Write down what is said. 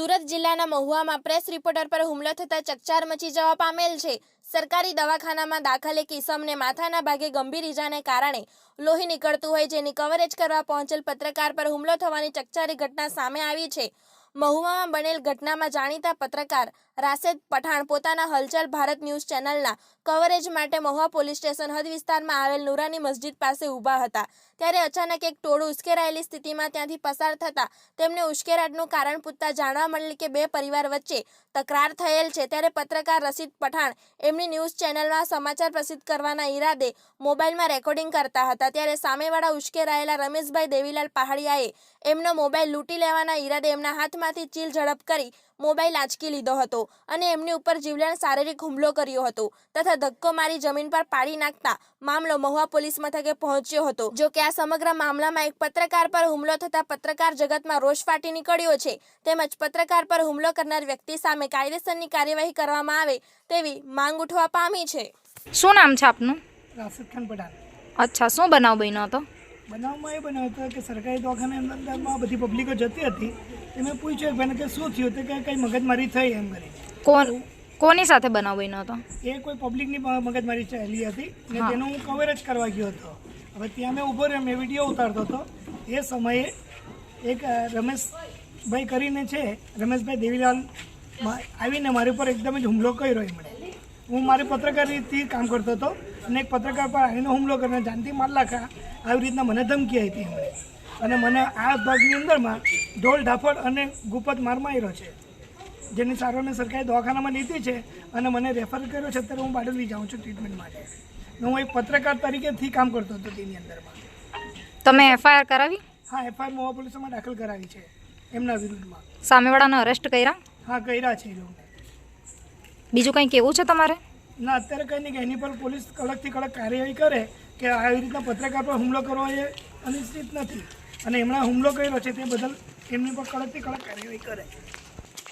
સુરત જિલ્લાના મહુવામાં press reporter પર હુમલો થતા ચકચાર મચી જવા પામેલ છે. સરકારી દવાખાનામાં દાખલ એક ઇસમને માથાના ભાગે ગંભીર ઇજાને કારણે લોહી નીકળતું હોય જેની કવરેજ કરવા પહોંચેલ પત્રકાર પર હુમલો થવાની ચકચારી ઘટના સામે આવી છે. મહુવામાં બનેલ ઘટનામાં જાણીતા પત્રકાર રાશેદ પઠાણ પોતાના હલચલ ભારત ન્યૂઝ ચેનલના કવરેજ માટે મહુવા પોલીસ સ્ટેશન હદ વિસ્તારમાં આવેલ નુરાની મસ્જિદ પાસે ઊભા હતા. ત્યારે અચાનક એક ટોળું ઉશ્કેરાયેલી સ્થિતિમાં ત્યાંથી પસાર થતા તેમને ઉશ્કેરાટનું કારણ પૂછતા જાણવા મળેલ કે બે પરિવાર વચ્ચે તકરાર થયેલ છે. ત્યારે પત્રકાર રશીદ પઠાણ એમની ન્યૂઝ ચેનલમાં સમાચાર પ્રસિદ્ધ કરવાના ઈરાદે મોબાઈલમાં રેકોર્ડિંગ કરતા હતા. ત્યારે સામેવાળા ઉશ્કેરાયેલા રમેશભાઈ દેવીલાલ પહાડિયાએ એમનો મોબાઈલ લૂંટી લેવાના ઈરાદે એમના હાથમાંથી ચીલ ઝડપ કરી મોબાઈલ આંચકી લીધો હતો અને એમની ઉપર જીવલેણ શારીરિક હુમલો કર્યો હતો તથા ધક્કો મારી જમીન પર પાડી નાખતા મામલો મહુવા પોલીસ મથકે પહોંચ્યો હતો. જો કે આ સમગ્ર મામલામાં એક પત્રકાર પર હુમલો થતા પત્રકાર જગતમાં રોષ ફાટી નીકળ્યો છે તેમજ પત્રકાર પર હુમલો કરનાર વ્યક્તિ સામે કાયદેસરની કાર્યવાહી કરવામાં આવે તેવી માંગ ઉઠવા પામી છે. શું નામ છે આપનું? રાશિદ ખાન પઠાણ. અચ્છા શું બનાવ બન્યો હતો? બનાવમાં એ બનાવ્યો હતો કે સરકારી દવાખાના અંદરમાં બધી પબ્લિકો જતી હતી. તે મેં પૂછ્યું ભાઈને કે શું થયું? તો કે કંઈ મગજમારી થઈ એમ કરી કોણ કોની સાથે બનાવ બન્યો હતો? એ કોઈ પબ્લિકની મગજમારી ચાલી હતી. ને તેનો હું કવરેજ કરવા ગયો હતો. હવે ત્યાં મેં ઊભો રહ્યો મેં વીડિયો ઉતારતો હતો. એ સમયે એક રમેશભાઈ કરીને છે રમેશભાઈ દેવીલાલ આવીને મારી ઉપર એકદમ જ હુમલો કર્યો એમણે. હું મારી પત્રકારથી કામ કરતો હતો અને એક પત્રકાર પર આવીને હુમલો કરીને જાનથી માર લાખા આવી રીતના મને ધમકી આપી એમણે. અને મને આ ભાગની અંદરમાં ઢોલ ઢાફળ અને ગુપત માર માર્યો છે. જેની સારવાર મેં સરકારી દવાખાનામાં લીધી છે અને મને રેફર કર્યો છે અત્યારે હું બારડોલી જાઉં છું ટ્રીટમેન્ટ માટે. હું એક પત્રકાર તરીકેથી કામ કરતો હતો તેની અંદરમાં. તમે એફઆઈઆર કરાવી? હા એફઆઈઆર મોવા પોલીસમાં દાખલ કરાવી છે એમના વિરુદ્ધમાં. સામેવાળાને અરેસ્ટ કર્યા? હા કર્યા છે બીજું કંઈ કેવું છે તમારે? ના અત્યારે કંઈ નહીં કે એની પર પોલીસ કડકથી કડક કાર્યવાહી કરે કે આવી રીતના પત્રકાર પર હુમલો કરવો એ અનિશ્ચિત નથી. અને એમણે હુમલો કર્યો છે તે બદલ એમની પર કડકથી કડક કાર્યવાહી કરે.